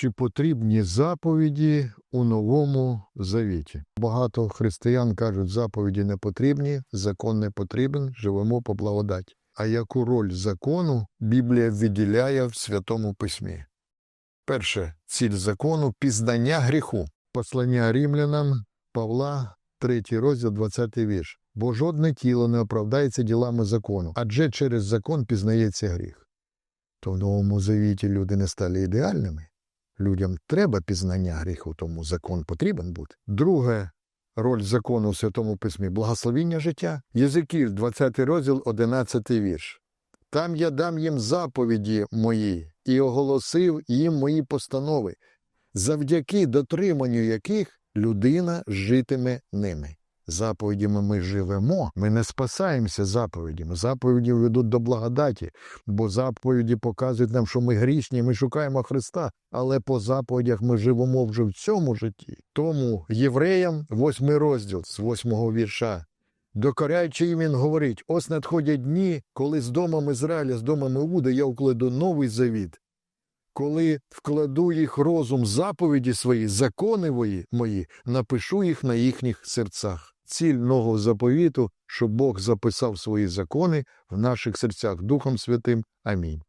Чи потрібні заповіді у новому завіті? Багато християн кажуть, заповіді не потрібні, закон не потрібен, живемо по благодаті. А яку роль закону Біблія виділяє в Святому Письмі? Перше, ціль закону пізнання гріху. Послання римлянам Павла, 3 розділ, 20 вірш. Бо жодне тіло не оправдається ділами закону, адже через закон пізнається гріх. То в новому завіті люди не стали ідеальними. Людям треба пізнання гріху, тому закон потрібен бути. Друге, роль закону в Святому Письмі благословіння життя. Єзикіль, 20 розділ, 11 вірш. Там я дам їм заповіді мої і оголосив їм мої постанови, завдяки дотриманню яких людина житиме ними. Заповідями ми живемо, ми не спасаємося заповідями. Заповіді ведуть до благодаті, бо заповіді показують нам, що ми грішні, ми шукаємо Христа, але по заповідях ми живемо вже в цьому житті. Тому євреям, восьмий розділ з восьмого вірша. Докоряючи їм він говорить: ось надходять дні, коли з домом Ізраїля, з домом Іуда я укладу новий завіт, коли вкладу їх розум заповіді свої, закони мої, напишу їх на їхніх серцях. Ціль нового заповіту, щоб Бог записав свої закони в наших серцях Духом Святим. Амінь.